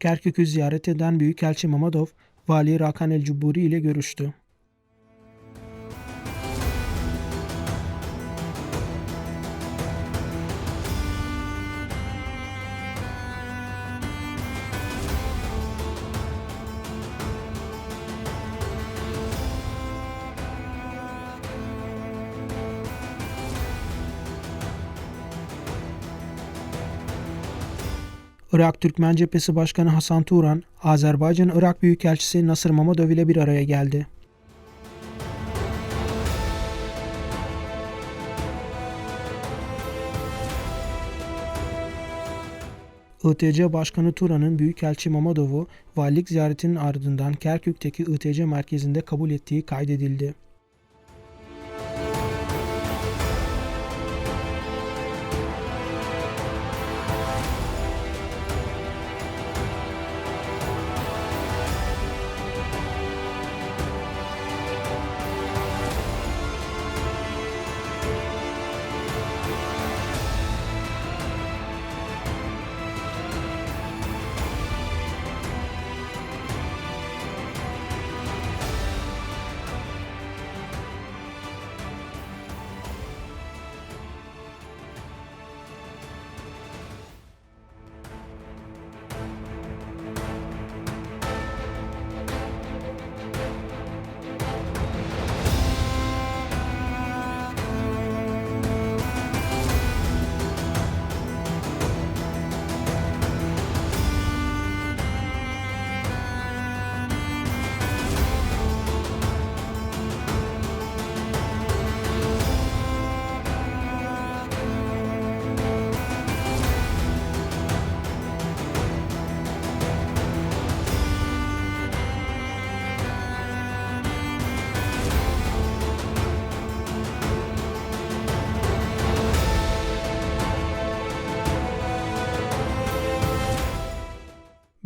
Kerkük'ü ziyaret eden Büyükelçi Mamadov, Vali Rakan El Cubburi ile görüştü. Irak Türkmen Cephesi Başkanı Hasan Turan, Azerbaycan Irak Büyükelçisi Nasır Mamadov ile bir araya geldi. ITC Başkanı Turan'ın Büyükelçi Mamadov'u valilik ziyaretinin ardından Kerkük'teki ITC merkezinde kabul ettiği kaydedildi.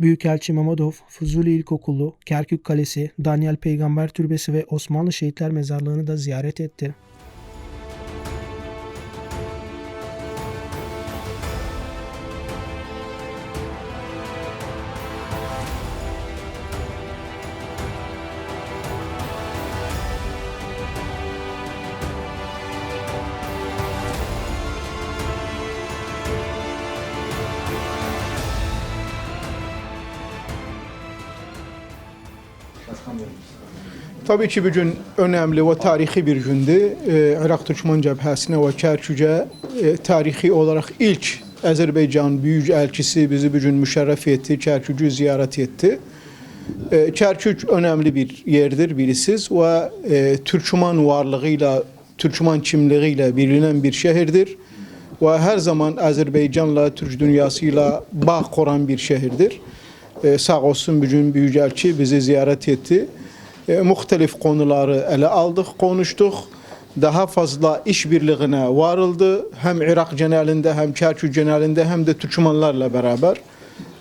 Büyükelçi Mamadov, Fuzuli İlkokulu, Kerkük Kalesi, Daniel Peygamber Türbesi ve Osmanlı Şehitler Mezarlığı'nı da ziyaret etti. Tabii ki bugün önemli ve tarihi bir gündü. Ee, Irak Türkmen Cəbhəsinə ve Kerkük'e e, tarihi olarak ilk Azerbaycan Büyük Elçisi bizi bugün müşerref etti, Kerkük'ü ziyaret etti. Kerkük önemli bir yerdir bilisiz ve e, Türkmen varlığıyla, Türkmen kimliğiyle bilinen bir şehirdir. Ve her zaman Azerbaycan'la, Türk dünyasıyla bağ kuran bir şehirdir. Ee, sağ olsun bugün Büyükelçi bizi ziyaret etti. E, muhtelif konuları ele aldık, konuştuk. Daha fazla işbirliğine varıldı. Hem Irak genelinde hem Kerkük genelinde hem de Türkmenlerle beraber.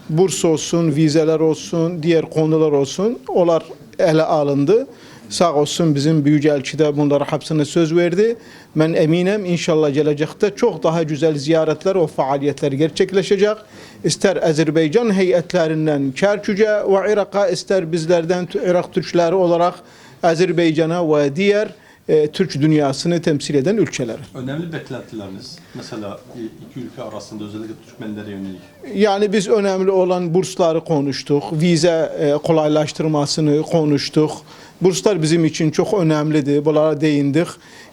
Burs olsun, vizeler olsun, diğer konular olsun. Onlar ele alındı. Sağ olsun bizim Büyükelçi de bunlara hepsine söz verdi. Ben eminim inşallah gelecekte çok daha güzel ziyaretler ve faaliyetler gerçekleşecek. İster Azerbaycan heyetlerinden Kerkük'e ve Irak'a ister bizlerden Irak Türkleri olarak Azerbaycan'a ve diğer e, Türk dünyasını temsil eden ülkelere. Önemli beklentileriniz mesela iki ülke arasında özellikle Türkmenlere yönelik. Yani biz önemli olan bursları konuştuk, vize e, kolaylaştırmasını konuştuk. Burslar bizim için çok önemlidir, bunlara değindik.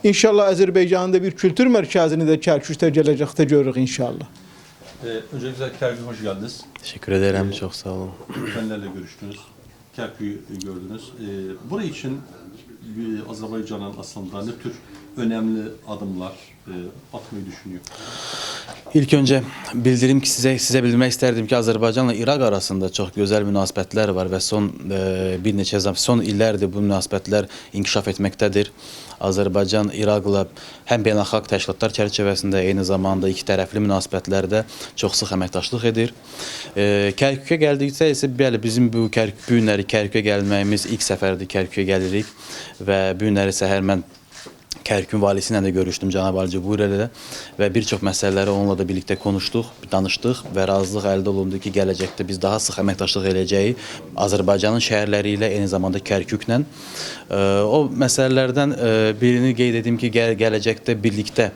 İnşallah Azerbaycan'da bir kültür merkezini de Kerkük'te gelecekte görürük inşallah. Ee, öncelikle Kerkük'e hoş geldiniz. Teşekkür ederim. Çok sağ olun. Türkmenlerle görüştünüz. Kerkük'ü gördünüz. Ee, burayı için Azerbaycan'ın aslında ne tür önemli adımlar e, atmayı düşünüyor? İlk önce bildirim ki size size bildirmek isterdim ki Azerbaycanla Irak arasında çok güzel münasebetler var ve son e, bir neçə zaman son illərdir bu münasibətlər inkişaf etməkdədir. Azərbaycan İraqla həm beynəlxalq təşkilatlar çərçivəsində eyni zamanda iki tərəfli münasibətlərdə çox sıx əməkdaşlıq edir. E, Kərkükə gəldikdə isə bəli bizim bu Kərkük günləri Kərkükə gəlməyimiz ilk səfərdir Kərkükə gəlirik və bu günləri səhər mən Kerkün valisiyle de görüştüm Cenab Alıcı Buyur'la ve birçok meseleleri onunla da birlikte konuştuk, danıştık ve razılıq əldə olundu ki, gələcəkdə biz daha sıx əməkdaşlıq edəcəyik Azərbaycanın şəhərləri ilə, eyni zamanda Kərküklə. E, O məsələlərdən e, birini qeyd edim ki, gəl gələcəkdə birlikdə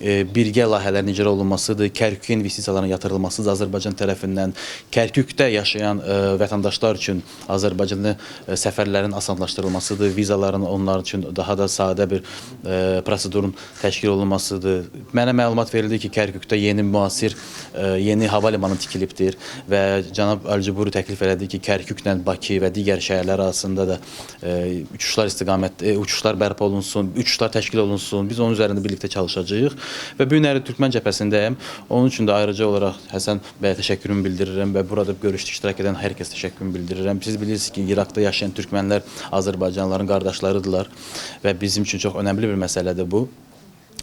birgə layihələrin icra olunmasıdır, Kərkük investisiyaların yatırılmasıdır Azərbaycan tərəfindən. Kərkükdə yaşayan e, vətəndaşlar üçün Azərbaycanda e, səfərlərin asanlaşdırılmasıdır, vizaların onlar üçün daha da sadə bir e, prosedurun təşkil olunmasıdır. Mənə məlumat verildi ki, Kərkükdə yeni müasir yeni hava limanı tikilibdir və cənab Əlcüburi təklif elədi ki, Kərküklə Bakı və digər şəhərlər arasında da uçuşlar istiqamət uçuşlar bərpa olunsun, uçuşlar təşkil olunsun. Biz onun üzərində birlikdə çalışacağıq və bu günləri Türkmen cəbhəsindəyəm. Onun üçün də ayrıca olaraq Həsən bəyə təşəkkürümü bildirirəm və burada görüşdə iştirak edən hər kəsə təşəkkürümü. Siz bilirsiniz ki, İraqda yaşayan türkmənlər Azərbaycanlıların qardaşlarıdırlar və bizim üçün çox önəmli bir məsələdir bu.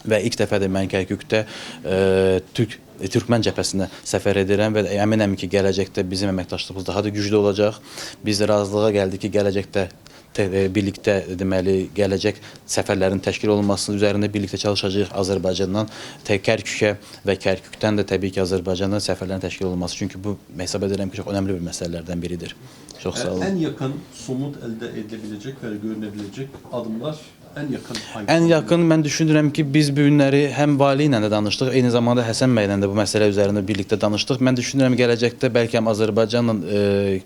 Və ilk dəfədir mən Kərkükdə e, Türk Türkmən cəbhəsinə səfər edirəm və əminəm ki, gələcəkdə bizim əməkdaşlığımız daha da güclü olacaq. Biz razılığa gəldik ki, gələcəkdə e, birlikdə deməli gələcək səfərlərin təşkil olunması üzərində birlikdə çalışacağıq Azərbaycandan Kərkükə və Kərkükdən də təbii ki, Azərbaycandan səfərlərin təşkil olunması. Çünki bu hesab edirəm ki, çox önəmli bir məsələlərdən biridir. Çox sağ olun. En yakın somut elde edilebilecek ve görünebilecek adımlar en yakın hangi? Ən yaxın mən düşünürəm ki, biz bu günləri həm vali ilə də danışdıq, eyni zamanda Həsən bəylə də bu məsələ üzərində birlikdə danışdıq. Mən düşünürəm gələcəkdə bəlkə Azərbaycanla e,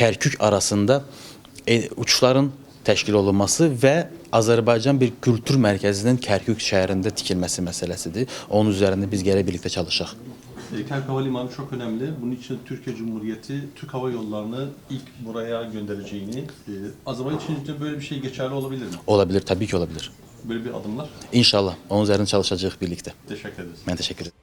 Kərkük arasında e, uçuşların təşkil olunması və Azərbaycan bir kültür mərkəzinin Kərkük şəhərində tikilməsi məsələsidir. Onun üzərində biz gərək birlikdə çalışaq. E, Kerkük Havalimanı çok önemli. Bunun için Türkiye Cumhuriyeti Türk Hava Yolları'nı ilk buraya göndereceğini, e, Azerbaycan için böyle bir şey geçerli olabilir mi? Olabilir, təbii ki, olabilir. Böyle bir adımlar. İnşallah onun üzərində çalışacağıq birlikdə. Teşekkür ederiz. Mən təşəkkür edirəm.